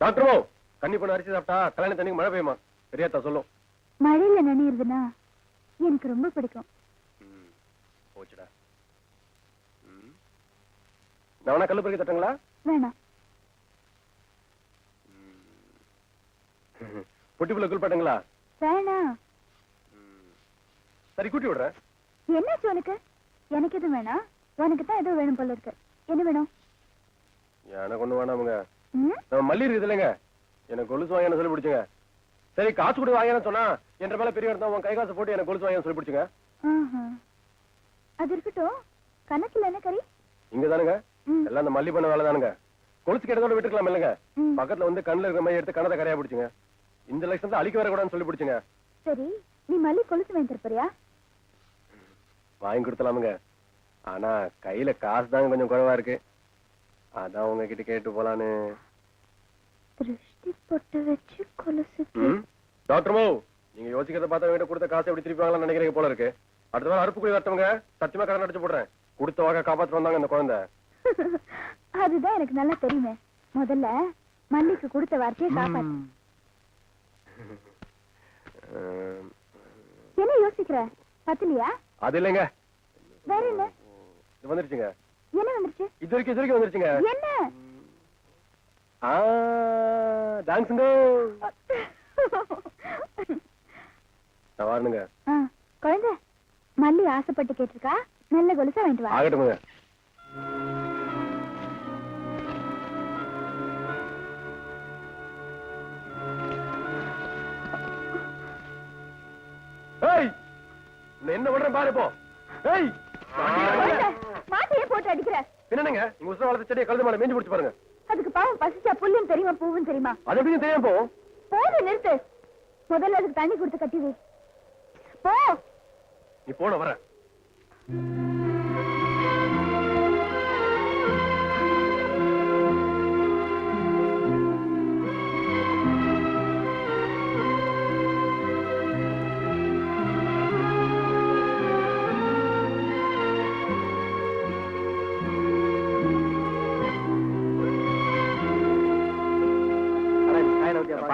டாக்டரோ கன்னி பொண்ணு அரிசி சாப்பிட்டா கல்யாண தண்ணிக்கு மழை பெய்யுமா? பெரியாத்தா சொல்லும். மழையில நனையிறதுனா எனக்கு ரொம்ப பிடிக்கும். போச்சுடா. நான் வேணா கல்லு பறிக்க தட்டுங்களா? வேணாம். பொட்டி புள்ள குளிப்பாட்டுங்களா? வேணாம். சரி கூட்டி விடுறேன். என்னாச்சு உனக்கு? எனக்கு எதுவும் வேணாம். உனக்கு தான் ஏதோ வேணும் போல இருக்கு. என்ன வேணும்? எனக்கு ஒண்ணு வேணாமுங்க? நம்ம மல்லி இருக்குது இல்லைங்க. எனக்கு கொலுசு வாங்கன்னு சொல்லி பிடிச்சுங்க. சரி காசு கொடு வாங்கன்னு சொன்னா என்ற மேல பெரிய இருந்தா உன் கை காசு போட்டு எனக்கு கொலுசு வாங்கன்னு சொல்லி பிடிச்சுங்க. அது இருக்கட்டும். கணக்குல என்ன கறி? இங்க தானுங்க. எல்லாம் அந்த மல்லி பண்ண வேலை தானுங்க கொலுசு கேட்டதோட விட்டுக்கலாம் இல்லைங்க. பக்கத்துல வந்து கண்ணுல இருக்கிற மாதிரி எடுத்து கணத்தை கரையா பிடிச்சுங்க. இந்த லட்சம் அழிக்க வரக்கூடாதுன்னு சொல்லி பிடிச்சுங்க. சரி நீ மல்லி கொலுசு வாங்கி தரப்போறியா? வாங்கி கொடுத்தலாமுங்க ஆனா கையில காசு தாங்க கொஞ்சம் குறைவா இருக்கு. அதான் உங்ககிட்ட கேட்டு போலான்னு. திருஷ்டி பொட்டு வச்சு கொலுசுக்கு. ம்? டாக்டர் மோ நீங்க யோசிக்கிறத பார்த்தா வீட்டு கொடுத்த காசை எப்படி திருப்பி வாங்கலாம் நினைக்கிறீங்க போல இருக்கு. அடுத்த வாரம் அறுப்பு குழி வரட்டவங்க சத்தியமா கடன் அடிச்சு போடுறேன். கொடுத்த வாக்க காப்பாத்து வந்தாங்க இந்த குழந்தை. அதுதான் எனக்கு நல்லா தெரியுமே. முதல்ல மல்லிக்கு கொடுத்த வார்த்தையை காப்பாத்து. என்ன யோசிக்கிற? பத்தலையா? அது இல்லைங்க. வேற என்ன? வந்துருச்சுங்க. என்ன வந்துருச்சு? இது வரைக்கும் இது வரைக்கும் வந்துருச்சுங்க. என்ன? ஆ தேங்க்ஸுங்க நான் வரணுங்க. ஆ, குழந்தை மல்லி ஆசைப்பட்டு கேட்டிருக்கா? நல்ல கொலுசா வாங்கிட்டு வா. என்ன பண்றேன் பாரு இப்போ. ஏய். போட்டு அடிக்கிற. என்னங்க உங்க உசுர வளர்த்த செடியை கழுது மேல மேஞ்சு பிடிச்சு பாருங்க. அதுக்கு பாவம் பசிச்சா புல்லும் தெரியுமா பூவும் தெரியுமா? அது எப்படியும் தெரியாம போது நிறுத்து. முதல்ல அதுக்கு தண்ணி கொடுத்து கட்டி வை போ. நீ போன வர.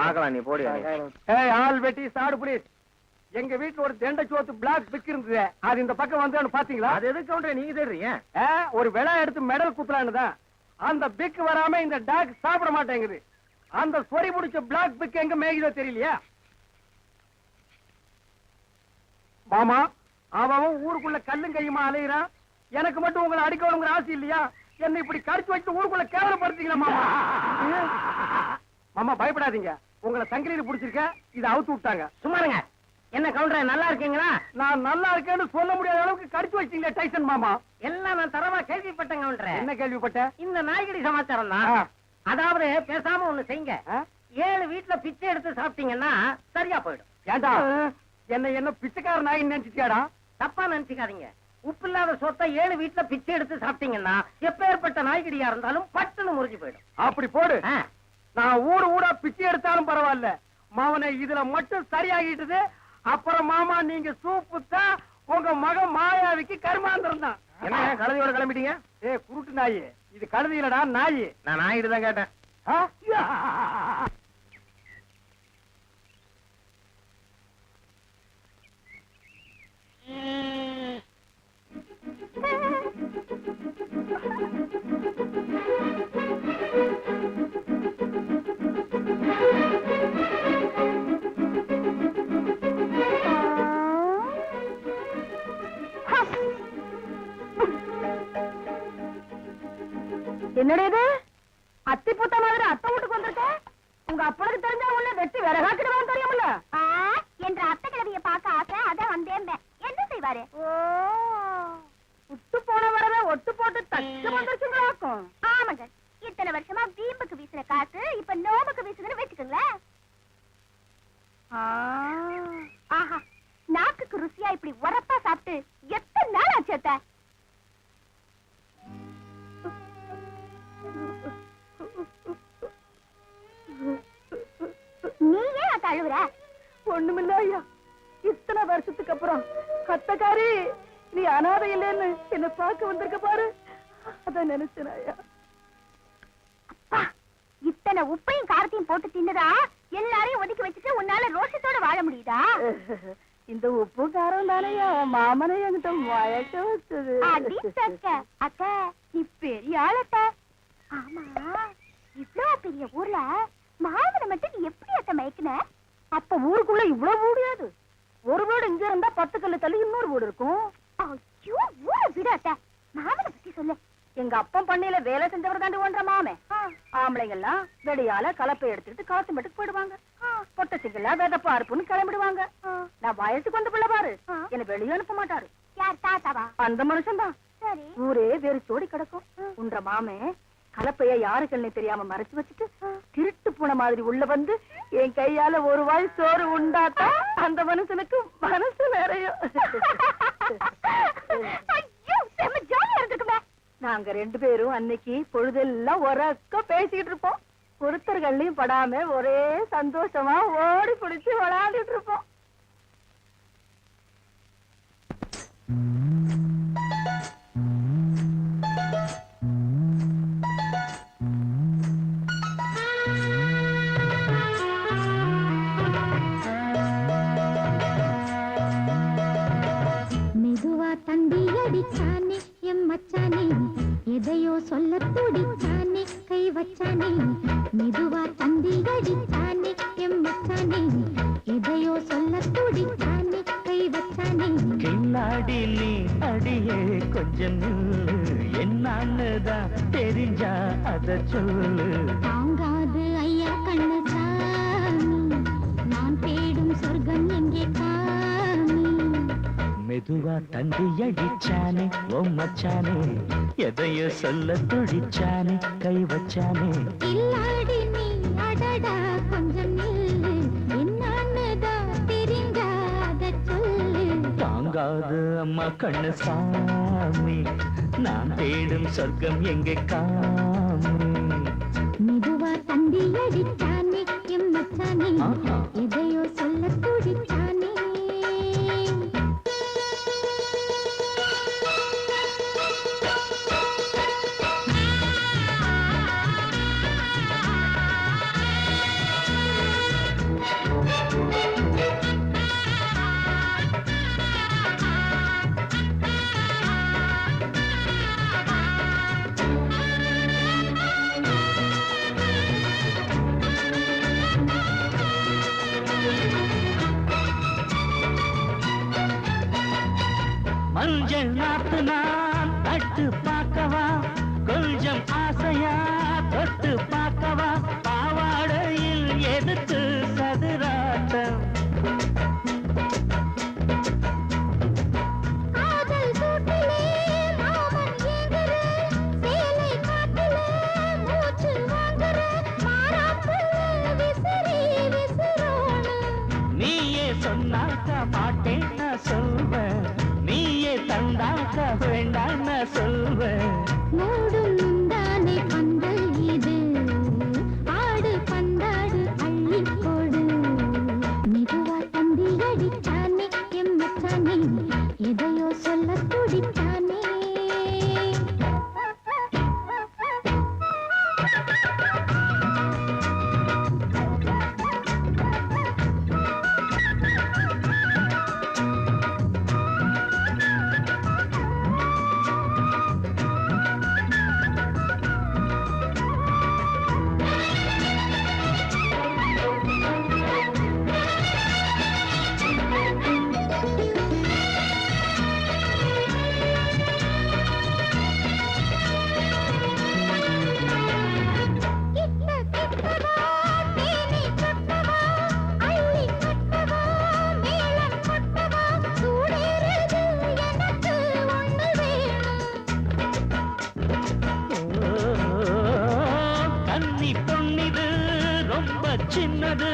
பாக்கலாம் நீ போடி ஏய் ஆள் வெட்டி சாடு புலீஸ் எங்க வீட்டுல ஒரு தெண்டை சோத்து பிளாக் பிக் இருந்தது. அது இந்த பக்கம் வந்து பாத்தீங்களா? அது எதுக்கு கவுண்டர் நீங்க தேடுறீங்க ஒரு விழா எடுத்து மெடல் குத்துலான்னு தான். அந்த பிக் வராம இந்த டாக் சாப்பிட மாட்டேங்குது. அந்த சொறி பிடிச்ச பிளாக் பிக் எங்க மேய்குதோ தெரியலையா? மாமா அவன் ஊருக்குள்ள கல்லும் கையுமா அலையிறான்? எனக்கு மட்டும் உங்களை அடிக்கணுங்கிற ஆசை இல்லையா? என்ன இப்படி கடிச்சு வச்சு ஊருக்குள்ள கேவலப்படுத்தீங்களா மாமா? மாமா பயப்படாதீங்க. உங்களை சங்கிலியில் பிடிச்சிருக்க இதை அவுத்து விட்டாங்க. சும்மாருங்க என்ன கவுண்டர் நல்லா இருக்கீங்களா? நான் நல்லா இருக்கேன்னு சொல்ல முடியாத அளவுக்கு கடிச்சு வச்சிட்டீங்களே டைசன் மாமா. எல்லாம் நான் தரமா கேள்விப்பட்டேன் கவுண்டர். என்ன கேள்விப்பட்ட? இந்த நாய்கடி சமாச்சாரம் தான். அதாவது பேசாம ஒண்ணு செய்யுங்க? ஏழு வீட்டுல பிச்சை எடுத்து சாப்பிட்டீங்கன்னா சரியா போயிடும். ஏண்டா? என்ன என்ன பிச்சைக்கார நாயின்னு நினைச்சிட்டியாடா? தப்பா நினைச்சுக்காதீங்க. உப்பு இல்லாத சொத்தை ஏழு வீட்டுல பிச்சை எடுத்து சாப்பிட்டீங்கன்னா எப்பேற்பட்ட நாய்கடியா இருந்தாலும் பட்டுன்னு முறிஞ்சு போயிடும். அப்படி போடு. நான் ஊடு ஊடா பிச்சை எடுத்தாலும் பரவாயில்ல. மாவனை இதுல மட்டும் சரியாகிட்டது. அப்புறம் மாமா நீங்க சூப்பு தான் உங்க மகன் மாயாவிக்கு கருமாந்திரம் தான். என்ன கழுதையோட கிளம்பிட்டீங்க? ஏ குருட்டு நாயி. இது கழுதி இல்லடா நாயி. நான் நாய்கிட்ட தான் கேட்டேன். ஆ? என்னடா இது? அத்தி புத்த மாதிரி அத்தை வீட்டுக்கு வந்திருக்க உங்க அப்பனுக்கு தெரிஞ்சா உன்னை வெட்டி விறகாக்கிடுவான்னு தெரியுமில்ல? என்ற அத்தை கிழவிய பார்க்க ஆசை அதான் வந்தேன் என்ன செய்வாரு? ஓ விட்டு போன வரவே ஒட்டு போட்டு தச்சு வந்துருச்சுங்களாக்கும் ஆமாங்க. இத்தனை வருஷமா வீம்புக்கு வீசுற காசு இப்ப நோம்புக்கு வீசுதுன்னு வச்சுக்கோங்களேன். ஆஹா நாக்குக்கு ருசியா இப்படி உரப்பா சாப்பிட்டு எத்தனை நாள் ஆச்சு அத்தை? ஒண்ணுமில்ல ஐயா. இத்தனை வருஷத்துக்கு அப்புறம் கத்தக்காரி நீ அனாதை இல்லைன்னு என்ன பார்க்க வந்திருக்க பாரு. அதான் நினைச்சேன் ஐயா. இத்தனை உப்பையும் காரத்தையும் போட்டு தின்னுதா? எல்லாரையும் ஒதுக்கி வச்சுட்டு உன்னால ரோஷத்தோட வாழ முடியுதா? இந்த உப்பு காரம் தானையா மாமனை என்கிட்ட மயக்க வச்சது. அக்கா நீ பெரிய ஆளட்ட ஆமா இவ்ளோ பெரிய ஊர்ல மாமனை மட்டும் நீ எப்படி அத்த மயக்கின? அப்ப ஊருக்குள்ள இவ்வளவு முடியாது ஒரு வீடு இங்க இருந்தா பத்து கல்லு தள்ளி இன்னொரு வீடு இருக்கும். ஐயோ ஊரை விட அத்த. மாமனை பத்தி சொல்லு. எங்க அப்பன் பண்ணையில வேலை செஞ்சவர் தாண்டி ஒன்ற மாமே. ஆம்பளைங்க எல்லாம் வெடியால கலப்பை எடுத்துட்டு களத்து மட்டுக்கு போயிடுவாங்க. பொட்டச்சிங்களா விதப்பா இருப்புன்னு கிளம்பிடுவாங்க. நான் வயசுக்கு வந்த பிள்ளை பாரு. என்ன வெளியே அனுப்ப மாட்டாரு. யார் தாத்தாவா? அந்த மனுஷன் தான் சரி. ஊரே வெறிச்சோடி கிடக்கும். உன்ற மாமே கலப்பைய யாருக்குன்னு தெரியாம மறைச்சு வச்சுட்டு திருட்டு போன மாதிரி உள்ள வந்து என் கையால ஒரு வாய் சோறு உண்டாத்தா அந்த மனுஷனுக்கு மனசு இருந்திருக்குமே. நாங்க ரெண்டு பேரும் அன்னைக்கு பொழுதெல்லாம் ஒரக்க பேசிக்கிட்டு இருப்போம். ஒருத்தர்கள்லயும் படாம ஒரே சந்தோஷமா ஓடி பிடிச்சு விளையாடிட்டு இருப்போம். கொஞ்சம் நில்லு என்னான்னுதான் தெரிஞ்சா அத சொல்லு தாங்காது ஐயா கண்ணு சாமி நான் தேடும் சொர்க்கம் எங்கே காமி? மெதுவா தந்தி அடிச்சானே ஓ மச்சானே. எதையோ சொல்ல துடிச்சானே கை வச்சானே. இல்லாடி நீ அடடா கொஞ்சம் தாங்காது அம்மா கண்ணு சாமி நான் தேடும் சொர்க்கம் எங்கே காமி? மெதுவா தந்தி அடிச்சானே பாவாடையில் சின்னது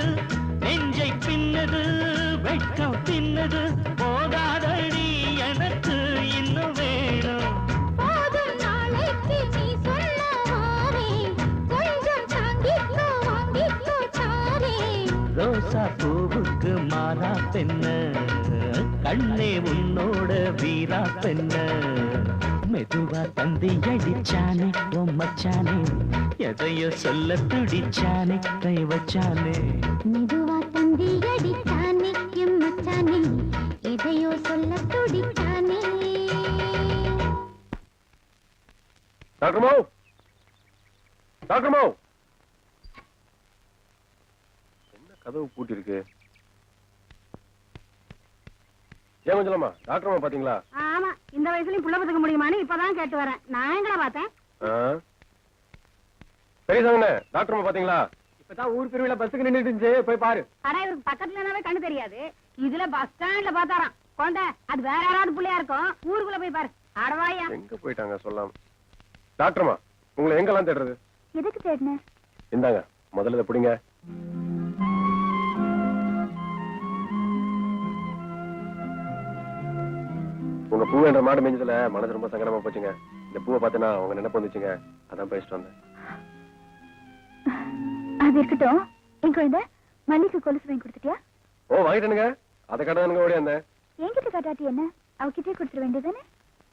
நெஞ்சை பின்னது வெட்கம் தின்னது போதாதடி எனக்கு இன்னும் வேணும். ரோசா பூவுக்கு மாறா பெண்ண கண்ணே உன்னோட வீரா பெண்ண. மெதுவா தந்தி அடிச்சானே மச்சானே எதையோ சொல்ல துடிச்சானே கை வச்சானே மெதுவா தந்தி அடித்தானே எம் மச்சானே எதையோ சொல்ல துடித்தானே டாக்டர் மாவு டாக்டர் மாவு என்ன கதவு பூட்டி இருக்கு ஏன் கொஞ்சலாமா டாக்டர் மாவு பாத்தீங்களா? இந்த வயசுலயும் புள்ள பத்துக்க முடியுமான்னு இப்பதான் கேட்டு வரேன். நான் எங்கடா பார்த்தேன்? ஆ? பெரியசாமண்ணே டாக்டர் பாத்தீங்களா? இப்பதான் ஊர் திருவிழா பஸ்ஸுக்கு நின்னுட்டு இருந்துச்சு. போய் பாரு. ஆனா இவருக்கு பக்கத்துலனாவே கண்ணு தெரியாது. இதுல பஸ் ஸ்டாண்ட்ல பார்த்தாராம். குழந்தை அது வேற யாராவது புள்ளையா இருக்கும். ஊருக்குள்ள போய் பாரு. அடவாயா. எங்க போயிட்டாங்க சொல்லாம? டாக்டர்மா உங்களை எங்கெல்லாம் தேடுறது? எதுக்கு தேடின? இந்தாங்க முதல்ல இதை பிடிங்க. உங்க பூ என்ற மாடு மேஞ்சதுல மனசு ரொம்ப சங்கடமா போச்சுங்க. இந்த பூவை பார்த்தனா உங்க நினைப்பு வந்துச்சுங்க. அதான் பேசிட்டு வந்தேன். அது இருக்கட்டும். என் குழந்தை மல்லிக்கு கொலுசு வாங்கி கொடுத்துட்டியா? ஓ வாங்கிட்டேனுங்க. அதை கடனுங்க ஓடி வந்தேன். என்கிட்ட காட்டாட்டி என்ன? அவகிட்டே கொடுத்துட வேண்டியதானே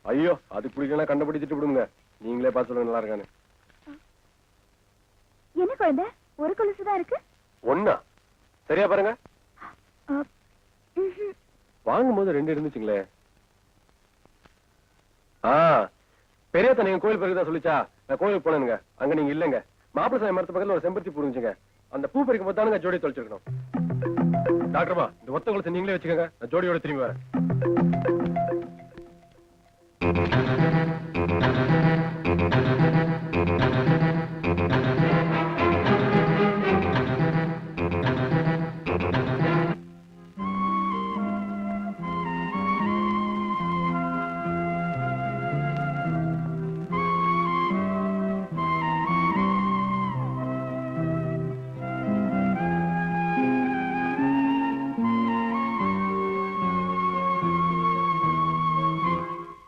ஐயோ அது பிடிக்கலாம் கண்டுபிடிச்சிட்டு விடுங்க. நீங்களே பார்த்து சொல்லுங்க நல்லா இருக்கான்னு. என்ன குழந்தை? ஒரு கொலுசு தான் இருக்கு? ஒண்ணா? சரியா பாருங்க. அ, ம்ஹும். வாங்கும்போது ரெண்டு இருந்துச்சுங்களே. பெரியத்த நீங்க கோயில் பிறகுதான் சொல்லிச்சா? நான் கோயிலுக்கு போனேனுங்க. அங்க நீங்க இல்லங்க. மாப்பிள்ள சாமி மரத்து பக்கத்துல ஒரு செம்பருத்தி புரிஞ்சுங்க அந்த பூ பறிக்கும் போது தானுங்க ஜோடி தொலைச்சிருக்கணும். டாக்டர்மா இந்த ஒத்த குளத்தை நீங்களே வச்சுக்கோங்க. நான் ஜோடியோட திரும்பி வரேன்.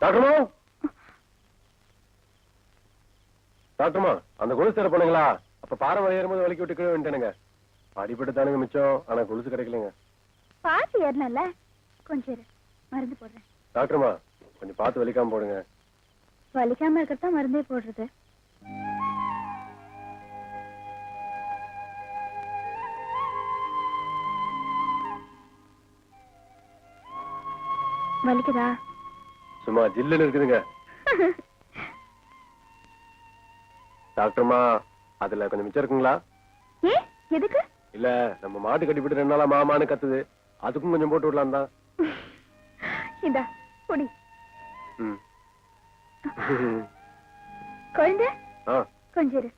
டாக்டர்மா? டாக்டர்மா அந்த கொலுசு தர போனீங்களா? அப்ப பாறை ஏறும்போது வலிக்கி விட்டு கீழே வந்துட்டேனுங்க அடிபட்டு தானுங்க மிச்சம். ஆனா கொலுசு கிடைக்கலங்க. பாத்து ஏறணும்ல கொஞ்சம். மருந்து போடுறேன். டாக்டர்மா கொஞ்சம் பார்த்து வலிக்காம போடுங்க. வலிக்காம இருக்கத்தான் மருந்தே போடுறது? வலிக்குதா? சும்மா ஜில்லுன்னு இருக்குதுங்க. டாக்டர்மா அதுல கொஞ்சம் மிச்சம் இருக்குங்களா? ஏ எதுக்கு? இல்ல நம்ம மாட்டு கட்டிப்பிட்டு ரெண்டு நாளா மாமான்னு கத்துது. அதுக்கும் கொஞ்சம் போட்டு விடலாம் தான். இந்தா குடி. ம். குழந்தை ஆ. கொஞ்சம் இரு.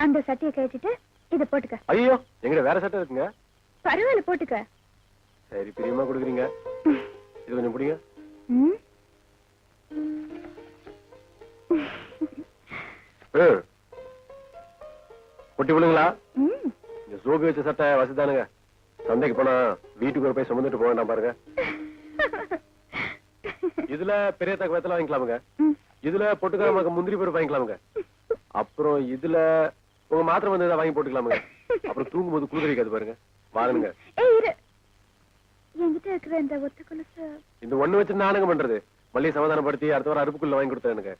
அந்த சட்டையை கழிச்சிட்டு இத போட்டுக்க. ஐயோ எங்கிட்ட வேற சட்டை இருக்குங்க. பரவாயில்ல போட்டுக்க. சரி பிரியமா கொடுக்குறீங்க. இது கொஞ்சம் பிடிங்க. கொட்டி விழுங்களா. இந்த சோபி வச்ச சட்டை வசதானுங்க சந்தைக்கு போனா வீட்டுக்கு ஒரு போய் சுமந்துட்டு போக வேண்டாம் பாருங்க. இதுல பெரிய தக்க வெத்தல வாங்கிக்கலாமுங்க. இதுல பொட்டுக்காம முந்திரி பருப்பு வாங்கிக்கலாமுங்க. அப்புறம் இதுல உங்க மாத்திரை வந்து வாங்கி போட்டுக்கலாமுங்க. அப்புறம் தூங்கும்போது குளிர்காது பாருங்க. வாங்கணுங்க ஏய் இரு. என்கிட்ட இருக்கிற இந்த ஒத்த கொலுசு இந்த ஒண்ணு வச்சு நானுங்க பண்றது? மல்லிகை சமாதானப்படுத்தி அடுத்த வாரம் அருப்புக்குள்ள வாங்கி கொடுத்தேன் எனக்கு.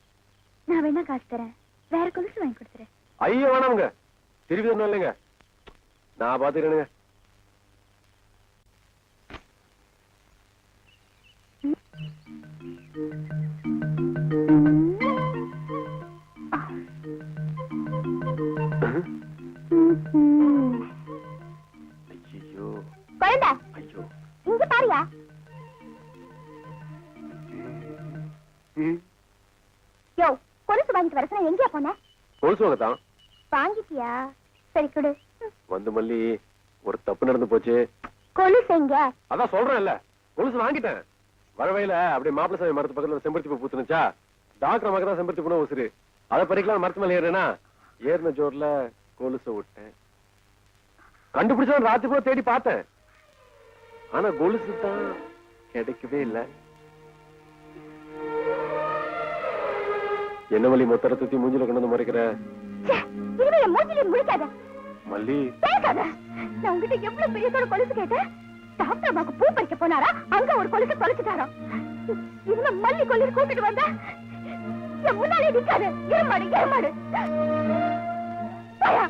நான் வேணா காசு தரேன். வேற கொலுசு வாங்கி கொடுத்துறேன். ஐயோ வேணாமுங்க. திருப்பி ஒண்ணும் இல்லைங்க. நான் பாத்துக்கிறேனுங்க. ஐயோ யோ கொலுசு வாங்கிட்டு வர சொன்னா எங்கேயா போன? கொலுசுவாங்க தான் வாங்கிட்டியா? சரி கொடு. வந்து மல்லி ஒரு தப்பு நடந்து போச்சு. கொலுசு எங்க? அதான் சொல்றேன்ல. கொலுசு வாங்கிட்டேன். வரவையில அப்படியே மாப்பிள சாமி மரத்து பக்கத்துல செம்பருத்தி பூ பூத்துனுச்சா? டாக்டர் மகன் தான் செம்பருத்தி உசுரு அதை பறிக்கலாம் மரத்து மேல ஏறினா ஏறின ஜோர்ல கொலுசை விட்டேன். கண்டுபிடிச்சா ராத்திரி கூட தேடி பார்த்தேன். ஆனா கொலுசு தான் கிடைக்கவே இல்ல. என்ன வழி மொத்தரை சுத்தி மூஞ்சில கொண்டு வந்து முறைக்கிற? இனிமே என் மூஞ்சில முழிக்காத. மல்லி. பேசாத. நான் உங்ககிட்ட எவ்வளவு பெரிய கொலுசு கேட்டேன்? டாக்டர் அம்மாக்கு பூ பறிக்க போனாரா? அங்க ஒரு கொலுசு தொலைச்சிட்டாராம் இவங்க மல்லி கொல்லி கூட்டிட்டு வந்தா? என் முன்னாலே நிக்காது. ஏமாடு ஏமாடு. போயா